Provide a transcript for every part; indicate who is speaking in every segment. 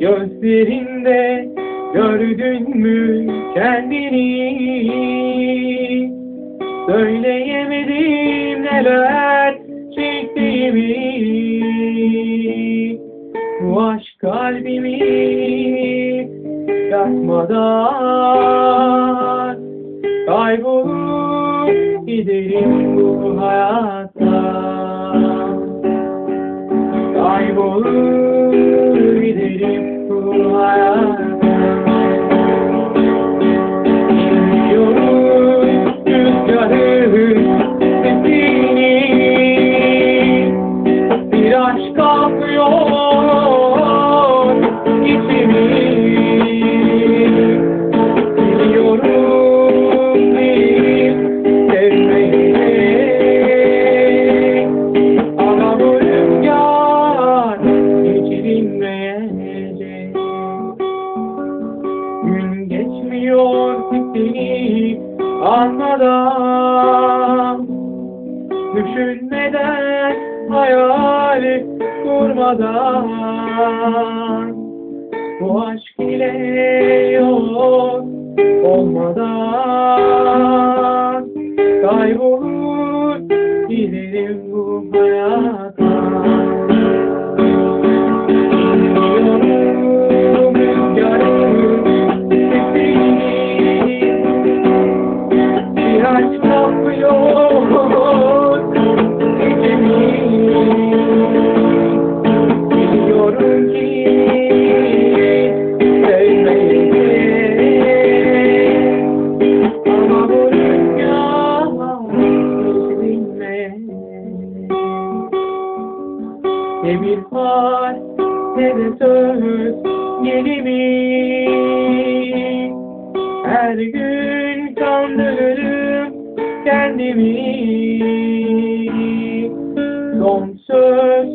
Speaker 1: Gözlerinde gördün mü kendini? Söyleyemedim neler çektiğimi. Bu aşk kalbimi yakmadan Kaybolup giderim bu hayattan Kaybolup Ki seni anmadan Düşünmeden hayal kurmadan. Bu aşk ile yok olmadan ne bir var ne de söz yeni mi? Her gün kandırırım kendimi. Son söz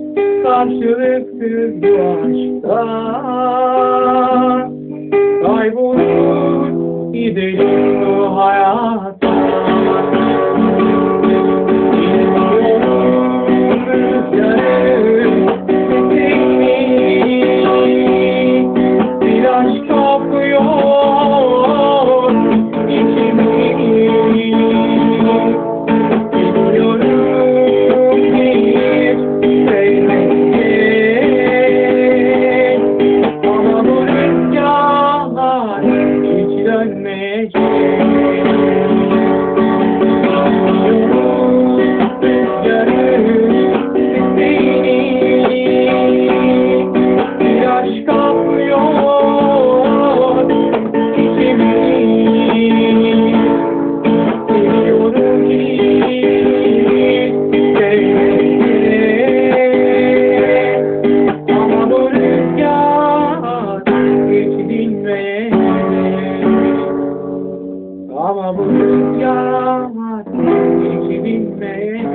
Speaker 1: karşılıksız bu aşkta. Kaybolur gidelim bu hayata Ama bu rüzgar var, iki binmeye